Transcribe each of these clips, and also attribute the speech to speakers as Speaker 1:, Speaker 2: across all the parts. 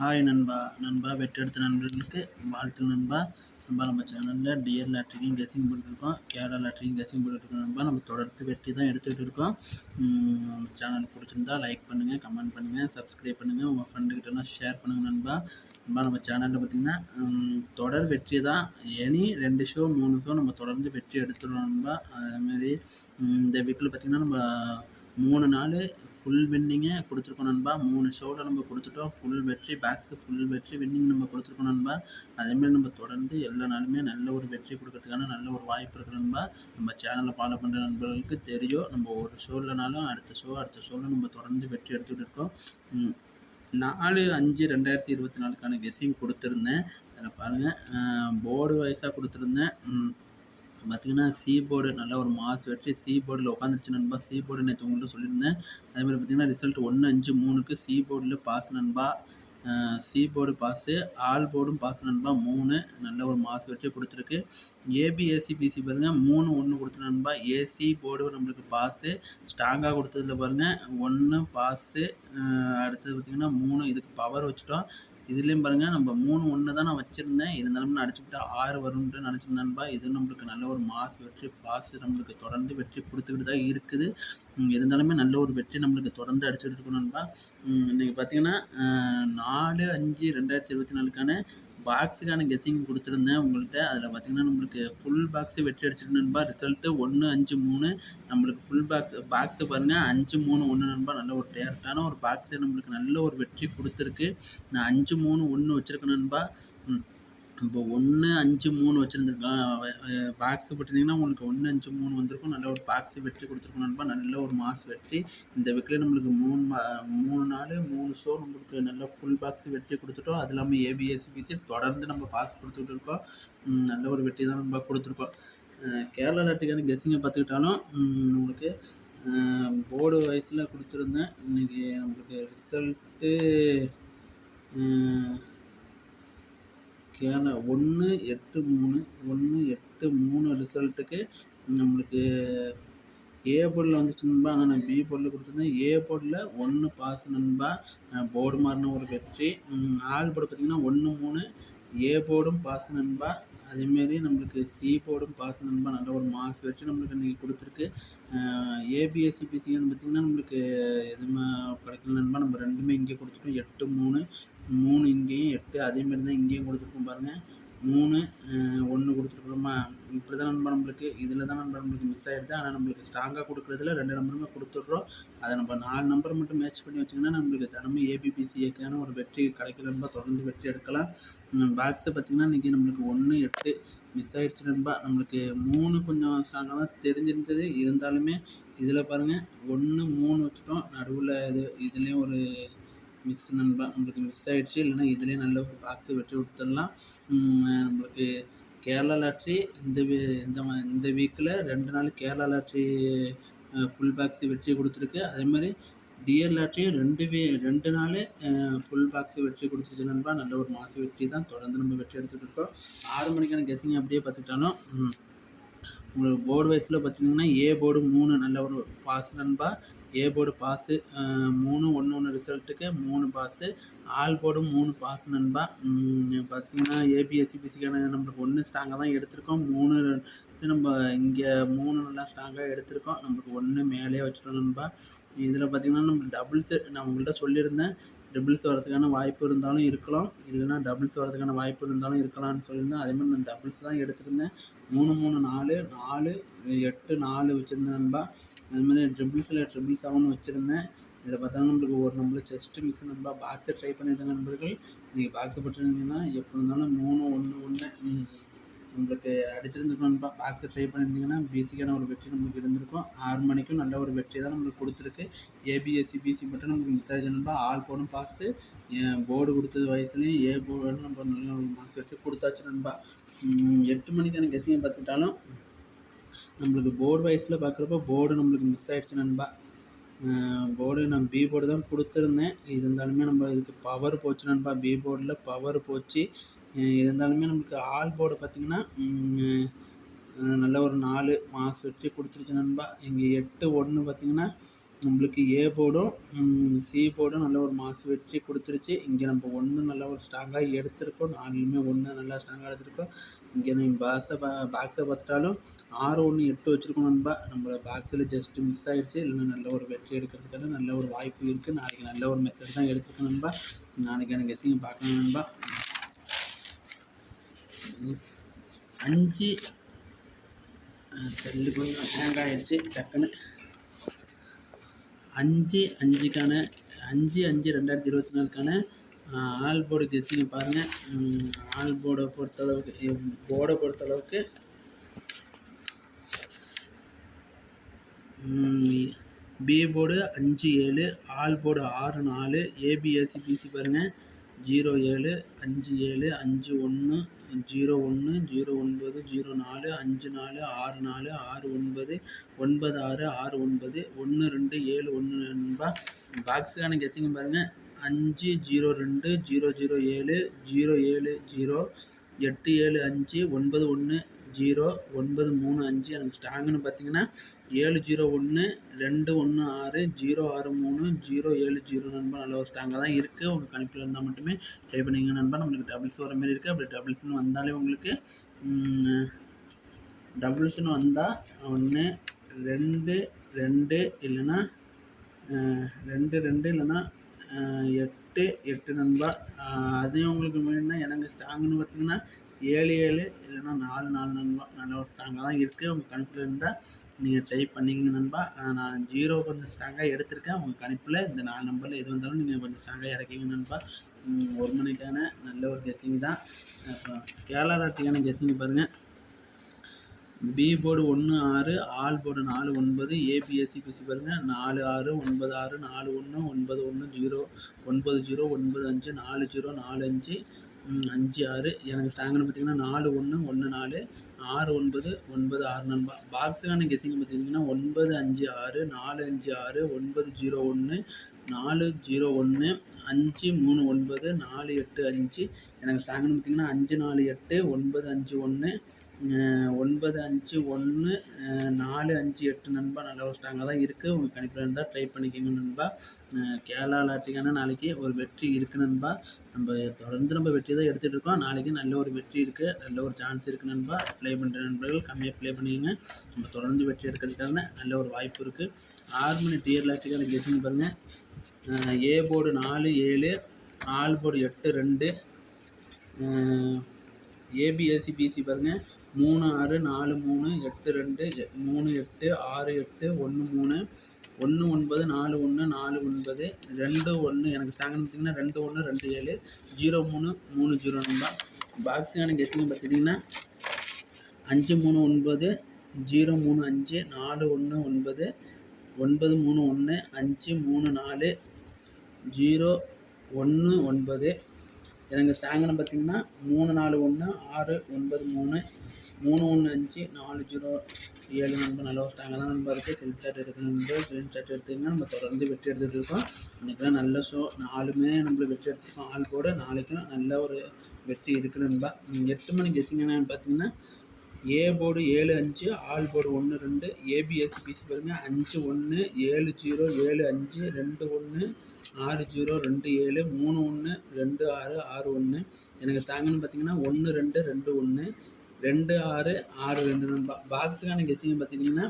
Speaker 1: Hi நண்பா நண்பா வெற்றெடுத்த நண்பர்களுக்கு வாழ்த்து நண்பா. நண்பா நம்ம சேனலில் டிஎல் லாட்ரிக்கும் கெஸிங் போட்டுருக்கோம் கேரளா லாட்ரிக்கும் கெஸிங் போட்டுருக்கோம் நண்பா. நம்ம தொடர்ந்து வெற்றி தான் எடுத்துக்கிட்டு இருக்கோம். நம்ம சேனல் பிடிச்சிருந்தா லைக் பண்ணுங்கள் கமெண்ட் பண்ணுங்கள் சப்ஸ்கிரைப் பண்ணுங்கள் உங்கள் ஃப்ரெண்டுக்கிட்டலாம் ஷேர் பண்ணுங்கள் நண்பா. நண்பா நம்ம சேனலில் பார்த்திங்கன்னா தொடர் வெற்றி தான். எனி ரெண்டு ஷோ மூணு ஷோ நம்ம தொடர்ந்து வெற்றி எடுத்துடுறோம் நண்பா. அதேமாரி இந்த வீக்கில் பார்த்திங்கன்னா நம்ம மூணு நாள் ஃபுல் வின்னிங்கே கொடுத்துருக்கோம் நண்பா. மூணு ஷோவில் நம்ம கொடுத்துட்டோம். ஃபுல் வெற்றி பேக்ஸு ஃபுல் வெற்றி வின்னிங் நம்ம கொடுத்துருக்கோம் நண்பா. அதேமாதிரி நம்ம தொடர்ந்து எல்லா நாளுமே நல்ல ஒரு வெற்றி கொடுக்கறதுக்கான நல்ல ஒரு வாய்ப்பு இருக்குது நண்பா. நம்ம சேனலை ஃபாலோ பண்ணுற நண்பர்களுக்கு தெரியும். நம்ம ஒரு ஷோ இல்லைனாலும் அடுத்த ஷோ அடுத்த ஷோவில் நம்ம தொடர்ந்து வெற்றி எடுத்துக்கிட்டு இருக்கோம். நாலு அஞ்சு ரெண்டாயிரத்தி இருபத்தி நாலுக்கான கெஸ்ஸிங் கொடுத்துருந்தேன். அதில் பாருங்கள் போர்டு வைஸாக கொடுத்துருந்தேன். பார்த்தீங்கன்னா சி போர்டு நல்ல ஒரு மாஸ் வெற்றி சி போர்டில் உட்காந்துருச்சு நண்பா. சி போர்டு நேற்று உங்கள்கிட்ட சொல்லியிருந்தேன் அதே மாதிரி பார்த்தீங்கன்னா ரிசல்ட் ஒன்று அஞ்சு மூணுக்கு சி போர்டில் பாஸ் நண்பா. சி போர்டு பாஸு ஆல் போர்டும் பாஸ் நண்பா. மூணு நல்ல ஒரு மாஸ் வெற்றி கொடுத்துருக்கு. ஏபி பிசி பாருங்கள் மூணு ஒன்று கொடுத்து நண்பா. ஏசி போர்டு நம்மளுக்கு பாஸு ஸ்ட்ராங்காக கொடுத்ததுல பாருங்கள் ஒன்று பாஸு அடுத்தது பார்த்திங்கன்னா மூணு இதுக்கு பவர் வச்சுட்டோம். இதுலேயும் பாருங்கள் நம்ம மூணு ஒன்று தான் நான் வச்சுருந்தேன். இருந்தாலும் நான் அடிச்சுக்கிட்டு ஆறு வரும்ன்ட்டு நினச்சிருந்தேன்பா இது நம்மளுக்கு நல்ல ஒரு மாஸ் வெற்றி பாஸ் நம்மளுக்கு தொடர்ந்து வெற்றி கொடுத்துக்கிட்டு தான் இருக்குது. இருந்தாலுமே நல்ல ஒரு வெற்றி நம்மளுக்கு தொடர்ந்து அடிச்சுட்டு இருக்கணும்பா இன்றைக்கி பார்த்தீங்கன்னா நாலு அஞ்சு ரெண்டாயிரத்தி இருபத்தி நாலுக்கான பாக்ஸுக்கான கெஸ்ஸிங் கொடுத்துருந்தேன் உங்கள்கிட்ட அதில் பார்த்தீங்கன்னா நம்மளுக்கு ஃபுல் பாக்ஸு வெற்றி அடிச்சிருந்தேன்பா ரிசல்ட்டு ஒன்று அஞ்சு மூணு. நம்மளுக்கு ஃபுல் பாக்ஸ் பாக்ஸு பாருங்கள் அஞ்சு மூணு ஒன்று நண்பா. நல்ல ஒரு டேரக்டான ஒரு பாக்ஸு நம்மளுக்கு நல்ல ஒரு வெற்றி கொடுத்துருக்கு. நான் அஞ்சு மூணு ஒன்று வச்சுருக்கேன் நண்பா. ம். இப்போ ஒன்று அஞ்சு மூணு வச்சுருந்துருக்கலாம் பாக்ஸ் போட்டிருந்தீங்கன்னா உங்களுக்கு ஒன்று அஞ்சு மூணு வந்திருக்கும். நல்ல ஒரு பாக்ஸு வெற்றி கொடுத்துருக்கும் நண்பா நல்ல ஒரு மாஸ் வெற்றி இந்த வீக்கில் நம்மளுக்கு மூணு மா- மூணு நாள் மூணு ஷோ நம்மளுக்கு நல்ல ஃபுல் பாக்ஸ் வெற்றி கொடுத்துட்டோம். அது இல்லாமல் ஏபிஎஸ்பிசி தொடர்ந்து நம்ம பாஸ் கொடுத்துட்டு இருக்கோம். நல்ல ஒரு வெற்றி தான் நம்ம கொடுத்துருக்கோம். கேரளா நாட்டுக்கான கெஸ்ஸிங்கை பார்த்துக்கிட்டாலும் உங்களுக்கு போர்டு வைஸில் கொடுத்துருந்தேன். இன்றைக்கி நம்மளுக்கு ரிசல்ட்டு கேரளா ஒன்று எட்டு மூணு ஒன்று எட்டு மூணு ரிசல்ட்டுக்கு நம்மளுக்கு ஏ பொருள் வந்துச்சு நண்பா. ஆனால் நான் பி போர்டில் கொடுத்துருந்தேன். ஏ போர்டில் ஒன்று பாஸ் நண்பா. போர்டு மாறின ஒரு வெற்றி. ஆள் ஆல் போர்டு பார்த்தீங்கன்னா ஒன்று மூணு ஏ போர்டும் பாஸ் நண்பா. அதேமாரி நம்மளுக்கு சி போர்டும் பாஸ் நண்பா நல்ல ஒரு மாஸ் வச்சு நம்மளுக்கு இன்றைக்கி கொடுத்துருக்கு. ஏபிஎஸ்சி பிசின்னு பார்த்திங்கன்னா நம்மளுக்கு எதுவுமே கிடைக்கல நண்பா நம்ம ரெண்டுமே இங்கே கொடுத்துருக்கோம் எட்டு மூணு மூணு இங்கேயும் எட்டு அதேமாரி தான் இங்கேயும் கொடுத்துருக்கோம் பாருங்கள் மூணு ஒன்று கொடுத்துருக்குறோமா? இப்படி தான் நண்பா நம்மளுக்கு இதில் தான் நண்பா நம்மளுக்கு மிஸ் ஆகிடுது ஆனால் நம்மளுக்கு ஸ்ட்ராங்காக கொடுக்குறதுல ரெண்டு நம்பருமே கொடுத்துட்றோம். அதை நம்ம நாலு நம்பர் மட்டும் மேட்ச் பண்ணி வச்சிங்கன்னா நம்மளுக்கு தினமும் ஏபிபிசிஏக்கான ஒரு வெற்றி கிடைக்கிற நண்பா. தொடர்ந்து வெற்றி எடுக்கலாம். பாக்ஸை பார்த்திங்கன்னா இன்றைக்கி நம்மளுக்கு ஒன்று எட்டு மிஸ் ஆகிடுச்சு நண்பா. நம்மளுக்கு மூணு கொஞ்சம் ஸ்ட்ராங்காக தான் தெரிஞ்சிருந்தது. இருந்தாலுமே இதில் பாருங்கள் ஒன்று மூணு வச்சுட்டோம். நடுவில் இது இதுலேயும் ஒரு மிஸ் நண்பா நம்மளுக்கு மிஸ் ஆகிடுச்சு இல்லைன்னா இதுலேயே நல்ல ஒரு பாக்ஸை வெட்டி கொடுத்துடலாம். நம்மளுக்கு கேரளா லாட்ரி இந்த வீ இந்த இந்த வீக்கில் ரெண்டு நாள் கேரளா லாட்ரி ஃபுல் பாக்ஸ் வெற்றி கொடுத்துருக்கு. அதே மாதிரி டிஎர் லாட்ரியும் ரெண்டு வீ ரெண்டு நாள் ஃபுல் பாக்ஸ் வெற்றி கொடுத்துருச்சு நண்பா. நல்ல ஒரு மாச வெற்றி தான் தொடர்ந்து நம்ம வெற்றி எடுத்துகிட்டு இருக்கோம். ஆறு மணிக்கான கெஸிங் அப்படியே பார்த்துக்கிட்டாலும் உங்களுக்கு போர்டு வைஸில் பார்த்தீங்கன்னா ஏ போர்டு மூணு நல்ல ஒரு பாஸ் நண்பா. ஏ போர்டு பாஸு மூணு ஒன்று ஒன்று ரிசல்ட்டுக்கு மூணு பாஸு ஆல் போர்டும் மூணு பாஸ் நண்பா. பார்த்திங்கன்னா ஏபிஎஸ்சி ஏபிஎஸ்சிபிசிக்கான நம்மளுக்கு ஒன்று ஸ்ட்ராங்காக தான் எடுத்திருக்கோம். மூணு நம்ம இங்கே மூணு நல்லா ஸ்ட்ராங்காக எடுத்திருக்கோம். நம்மளுக்கு ஒன்று மேலே வச்சுட்டோம் நண்பா. இதில் பார்த்தீங்கன்னா நம்ம டபுள்ஸு நான் உங்கள்கிட்ட சொல்லியிருந்தேன். ட்ரிபிள்ஸ் வரதுக்கான வாய்ப்பு இருந்தாலும் இருக்கலாம். இல்லைன்னா டபுள்ஸ் வரதுக்கான வாய்ப்பு இருந்தாலும் இருக்கலாம்னு சொல்லியிருந்தேன். அதேமாதிரி நான் டபுள்ஸ் தான் எடுத்திருந்தேன். மூணு மூணு நாலு நாலு எட்டு நாலு வச்சுருந்தேன் நண்பா. அதுமாதிரி ட்ரிபிள்ஸில் ட்ரிபிள் செவன் வச்சுருந்தேன். இதில் பார்த்தோன்னா நம்மளுக்கு ஒரு நம்பர் செஸ்ட்டு மிஸ் நண்பா. பாக்ஸை ட்ரை பண்ணியிருந்த நண்பர்கள். நீங்கள் பாக்ஸை போட்டிருந்தீங்கன்னா எப்படி இருந்தாலும் மூணு ஒன்று ஒன்று உங்களுக்கு அடிச்சிருந்துருக்கோம் பாக்ஸை ட்ரை பண்ணியிருந்தீங்கன்னா பேசிக்கான ஒரு வெற்றி நம்மளுக்கு இருந்திருக்கும். ஆறு மணிக்கும் நல்ல ஒரு வெற்றி தான் நம்மளுக்கு கொடுத்துருக்கு. ஏபிஎஸ்சி பிசி மட்டும் நமக்கு மிஸ் ஆகிடுச்சுன்னா ஆல் போர்டும் பாஸு போர்டு கொடுத்தது வயசுலேயும் ஏ போர்டு நம்ம நல்ல ஒரு மாஸ் வெற்றி கொடுத்தாச்சு நண்பா. எட்டு மணிக்கான கெஸிங்கை பார்த்துக்கிட்டாலும் நம்மளுக்கு போர்டு வைஸில் பார்க்குறப்ப போர்டு நம்மளுக்கு மிஸ் ஆகிடுச்சு நண்பா. போர்டு நான் பி போர்டு தான் கொடுத்துருந்தேன். இருந்தாலுமே நம்ம இதுக்கு பவர் போச்சு நண்பா. பி போர்டில் பவர் போச்சு. இருந்தாலுமே நமக்கு ஆல் போர்டு பார்த்திங்கன்னா நல்ல ஒரு நாலு மாஸ் வெற்றி கொடுத்துருச்சு நண்பா. இங்கே எட்டு ஒன்று பார்த்திங்கன்னா நம்மளுக்கு ஏ போர்டும் சி போர்டும் நல்ல ஒரு மாசு வெற்றி கொடுத்துருச்சு. இங்கே நம்ம ஒன்று நல்ல ஒரு ஸ்ட்ராங்காக எடுத்திருக்கோம். நாலுமே ஒன்று நல்லா ஸ்ட்ராங்காக எடுத்திருக்கோம். இங்கே நம்ம பாக்ஸை பா பாக்ஸை பார்த்துட்டாலும் ஆறு ஒன்று எட்டு வச்சுருக்கோம் நண்பா. நம்மளோட பாக்ஸில் ஜஸ்ட்டு மிஸ் ஆகிடுச்சு இல்லைன்னா நல்ல ஒரு வெற்றி எடுக்கிறதுக்கான நல்ல ஒரு வாய்ப்பு இருக்குது நாளைக்கு நல்ல ஒரு மெத்தட் தான் எடுத்துருக்கோம் நண்பா. நாளைக்கு எனக்கு கெஸிங் பார்க்கணும் நண்பா. அஞ்சு செல்லு கொஞ்சம் ஹேங் ஆகிடுச்சு டக்குன்னு. அஞ்சு அஞ்சுக்கான அஞ்சு அஞ்சு ரெண்டாயிரத்தி இருபத்தி நாலுக்கான ஆல் போர்டு கெஸ்ஸிங்க பாருங்கள் ஆல் போர்டை பொறுத்தளவுக்கு போர்டை பொறுத்தளவுக்கு. பி போர்டு அஞ்சு ஏழு ஆல் போர்டு ஆறு நாலு ஏபிஎஸ்சி பிசி பாருங்கள் ஜீரோ ஏழு அஞ்சு ஏழு அஞ்சு ஒன்று ஜீரோ ஒன்று ஜீரோ ஒன்பது ஜீரோ நாலு அஞ்சு நாலு ஆறு நாலு ஆறு ஒன்பது ஒன்பது ஆறு ஆறு ஒன்பது ஒன்று ரெண்டு ஏழு ஒன்று நண்பா பாக்ஸுக்கான கெஸ்ஸிங் பாருங்கள் அஞ்சு ஜீரோ ரெண்டு ஜீரோ ஜீரோ ஏழு ஜீரோ ஏழு ஜீரோ எட்டு ஏழு அஞ்சு ஒன்பது ஒன்று ஜீரோ ஒன்பது மூணு அஞ்சு. எனக்கு ஸ்டாங்குன்னு பார்த்தீங்கன்னா ஏழு ஜீரோ ஒன்று ரெண்டு ஒன்று ஆறு ஜீரோ ஆறு மூணு ஜீரோ ஏழு ஜீரோ நண்பா நல்ல ஒரு ஸ்டாங்காக தான் இருக்குது உங்களுக்கு கணிப்பில் இருந்தால் மட்டுமே ட்ரை பண்ணிங்க நண்பா நம்மளுக்கு டபுள்ஸ் வர மாதிரி இருக்குது அப்படி டபுள்ஸ்னு வந்தாலே உங்களுக்கு டபுள்ஸ்னு வந்தால் ஒன்று ரெண்டு ரெண்டு இல்லைன்னா ரெண்டு ரெண்டு இல்லைன்னா எட்டு எட்டு நண்பா. அதையும் உங்களுக்கு வேணும்னா எனக்கு ஸ்ட்ராங்குன்னு பார்த்தீங்கன்னா ஏழு ஏழு இல்லைன்னா நாலு நாலு நண்பா நல்ல ஒரு ஸ்ட்ராங்காக தான் இருக்குது உங்கள் கணிப்பில் இருந்தால் நீங்கள் ட்ரை பண்ணிக்கங்க நண்பா. நான் ஜீரோ கொஞ்சம் ஸ்ட்ராங்காக எடுத்திருக்கேன். உங்கள் கணிப்பில் இந்த நாலு நம்பரில் எது வந்தாலும் நீங்கள் கொஞ்சம் ஸ்ட்ராங்காக இறக்கிங்க நண்பா. ஒரு மணிக்கான நல்ல ஒரு கெஸ்ஸிங் தான். அப்புறம் கேரளா ராட்டிக்கான கெஸ்ஸிங் பாருங்கள் பி போர்டு ஒன்று ஆறு ஆல் போர்டு நாலு ஒன்பது ஏபிஎஸ்சி பிசி பாருங்கள் நாலு ஆறு ஒன்பது ஆறு நாலு ஒன்று ஒன்பது ஒன்று ஜீரோ ஒன்பது ஜீரோ ஒன்பது அஞ்சு நாலு ஜீரோ நாலு அஞ்சு அஞ்சு ஆறு. எனக்கு ஸ்ட்ராங்குன்னு பார்த்தீங்கன்னா நாலு ஒன்று ஒன்று நாலு ஆறு ஒன்பது ஒன்பது ஆறு நண்பா பாக்ஸுக்கான கெஸிங் பார்த்தீங்கன்னா ஒன்பது அஞ்சு ஆறு நாலு அஞ்சு ஆறு ஒன்பது ஜீரோ ஒன்று நாலு ஜீரோ ஒன்று அஞ்சு மூணு ஒன்பது நாலு எட்டு அஞ்சு. எனக்கு ஸ்ட்ராங்குன்னு பார்த்தீங்கன்னா அஞ்சு நாலு எட்டு ஒன்பது அஞ்சு ஒன்று ஒன்பது அஞ்சு ஒன்று நாலு அஞ்சு எட்டு நண்பா நல்ல ஒரு ஸ்ட்ராங்காக தான் இருக்குது உங்களுக்கு கணிப்பில் இருந்தால் ட்ரை பண்ணிக்கோங்க நண்பா. கேரளா லாட்ரிக்கான நாளைக்கு ஒரு வெற்றி இருக்குது நண்பா. நம்ம தொடர்ந்து நம்ம வெற்றி தான் எடுத்துகிட்டு இருக்கோம். நாளைக்கு நல்ல ஒரு வெற்றி இருக்குது நல்ல ஒரு சான்ஸ் இருக்குது நண்பா. ப்ளே பண்ணுற நண்பர்கள் கம்மியாக ப்ளே பண்ணிக்கோங்க. நம்ம தொடர்ந்து வெற்றி எடுக்கிறதுக்கான நல்ல ஒரு வாய்ப்பு இருக்குது ஆறு மணி டியர் லாட்ரிக்கான கெஸ்டிங் பாருங்கள் ஏ போர்டு நாலு ஏழு ஆல் போர்டு எட்டு ரெண்டு. ஏபிஎஸ்சி பிசி பாருங்கள் மூணு ஆறு நாலு மூணு எட்டு ரெண்டு மூணு எட்டு ஆறு எட்டு ஒன்று மூணு. ஒன்று ஒன்பது நாலு ஒன்று நாலு ஒன்பது. ரெண்டு ஒன்று எனக்கு ஸ்ட்ராங்னு பார்த்தீங்கன்னா ரெண்டு ஒன்று ரெண்டு ஏழு. ஜீரோ மூணு மூணு ஜீரோ நம்பர் பாக்ஸிங்கான கெஸ்டிங் பார்த்துட்டிங்கன்னா அஞ்சு மூணு ஒன்பது ஜீரோ மூணு அஞ்சு நாலு ஒன்று ஒன்பது ஒன்பது மூணு ஒன்று அஞ்சு மூணு நாலு ஜீரோ ஒன்று ஒன்பது. எனக்கு ஸ்ட்ராங்குன்னு பார்த்தீங்கன்னா மூணு நாலு ஒன்று ஆறு ஒன்பது மூணு மூணு ஒன்று அஞ்சு நாலு ஜீரோ ஏழு நம்பர். நல்ல ஒரு ஸ்ட்ராங்காக தான் நம்பர் இருக்குது கிரீன் கார்டு எடுக்கிற நம்பர். கிரீன் எடுத்திங்கன்னா நம்ம தொடர்ந்து வெற்றி எடுத்துகிட்டு இருக்கோம். இன்றைக்கி நல்ல ஷோ நாலுமே நம்மளுக்கு வெற்றி எடுத்துருக்கோம். ஆள் கூட நாளைக்கும் நல்ல ஒரு வெற்றி இருக்குது நண்பா. எட்டு மணிக்கு கெஸிங் பார்த்தீங்கன்னா ஏ போர்டு ஏழு அஞ்சு ஆல் போர்டு ஒன்று ரெண்டு ஏபிஎஸ்சி பிசி பாருங்கள் அஞ்சு ஒன்று ஏழு ஜீரோ ஏழு அஞ்சு ரெண்டு ஒன்று ஆறு ஜீரோ ரெண்டு ஏழு மூணு ஒன்று ரெண்டு ஆறு ஆறு ஒன்று எனக்கு தாங்கன்னு பார்த்தீங்கன்னா ஒன்று ரெண்டு ரெண்டு ஒன்று ரெண்டு ஆறு ஆறு ரெண்டு நண்பா பாக்ஸுக்கான கெஸ்ஸிங் பார்த்தீங்கன்னா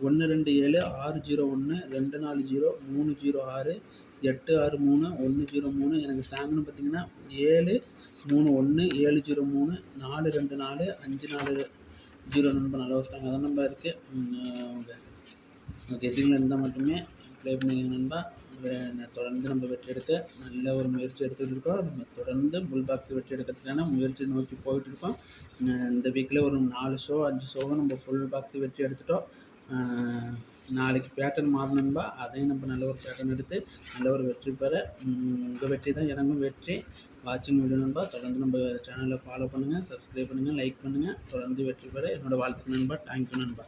Speaker 1: ஒன்று ரெண்டு ஏழு ஆறு ஜீரோ ஒன்று ரெண்டு நாலு ஜீரோ மூணு ஜீரோ ஆறு எட்டு ஆறு மூணு ஒன்று ஜீரோ மூணு. எனக்கு ஸ்டாங்குன்னு பார்த்தீங்கன்னா ஏழு மூணு ஒன்று ஏழு ஜீரோ மூணு நாலு ரெண்டு நாலு அஞ்சு நாலு ஜீரோ நண்பர் நல்ல ஒரு ஸ்ட்ராங்காக தான் நம்ப இருக்குது உங்கள் கெஸ்ஸிங்கில் இருந்தால் மட்டுமே ப்ளே பண்ணிங்க நண்பா. தொடர்ந்து நம்ம வெற்றி எடுக்க நல்ல ஒரு முயற்சி எடுத்துகிட்டு இருக்கோம் நம்ம தொடர்ந்து புல் பாக்ஸ் வெற்றி எடுக்கிறதுக்கான முயற்சி நோக்கி போயிட்டு இருக்கோம் இந்த வீக்கில் ஒரு நாலு ஷோ அஞ்சு ஷோவை நம்ம ஃபுல் பாக்ஸ் வெற்றி எடுத்துட்டோம். நாளைக்கு பேட்டர்ன் மாறணும்பா அதையும் நம்ம நல்ல ஒரு பேட்டர்ன் எடுத்து நல்ல ஒரு வெற்றி பெற உங்கள் வெற்றி தான் எனக்கும் வெற்றி. வாட்சிங் வீடியோ நண்பா தொடர்ந்து நம்ம சேனலை ஃபாலோ பண்ணுங்கள் சப்ஸ்கிரைப் பண்ணுங்கள் லைக் பண்ணுங்கள் தொடர்ந்து வெற்றி பெற என்னோடய வாழ்த்துக்கள் நண்பா. தேங்க்யூ நண்பா.